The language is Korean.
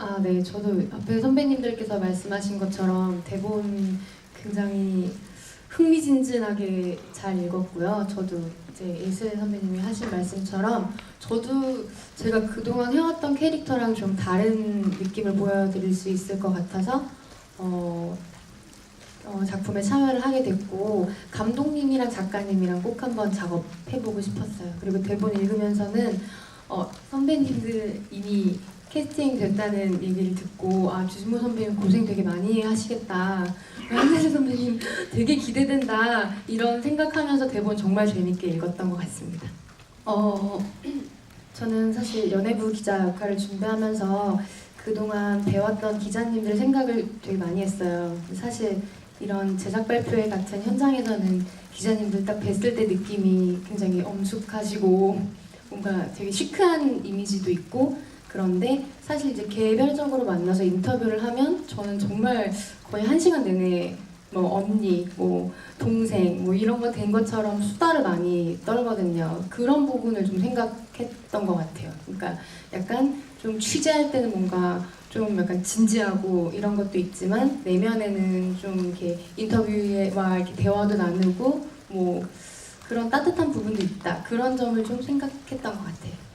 아, 네. 저도 앞에 선배님들께서 말씀하신 것처럼 대본 굉장히 흥미진진하게 잘 읽었고요. 저도 이제 예슬 선배님이 하신 말씀처럼 저도 제가 그동안 해왔던 캐릭터랑 좀 다른 느낌을 보여드릴 수 있을 것 같아서 어, 어, 작품에 참여를 하게 됐고 감독님이랑 작가님이랑 꼭 한번 작업해보고 싶었어요. 그리고 대본 읽으면서는 어, 선배님들 이미 캐스팅 됐다는 얘기를 듣고 아 주진모 선배님 고생 되게 많이 하시겠다 한세주 선배님 되게 기대된다 이런 생각하면서 대본 정말 재밌게 읽었던 것 같습니다. 어 저는 사실 연예부 기자 역할을 준비하면서 그동안 배웠던 기자님들 생각을 되게 많이 했어요. 사실 이런 제작 발표회 같은 현장에서는 기자님들 딱 뵀을 때 느낌이 굉장히 엄숙하시고 뭔가 되게 시크한 이미지도 있고 그런데 사실 이제 개별적으로 만나서 인터뷰를 하면 저는 정말 거의 한 시간 내내 뭐 언니, 뭐 동생, 뭐 이런 거 된 것처럼 수다를 많이 떨거든요. 그런 부분을 좀 생각했던 것 같아요. 그러니까 약간 좀 취재할 때는 뭔가 좀 약간 진지하고 이런 것도 있지만 내면에는 좀 이렇게 인터뷰와 이렇게 대화도 나누고 뭐 그런 따뜻한 부분도 있다. 그런 점을 좀 생각했던 것 같아요.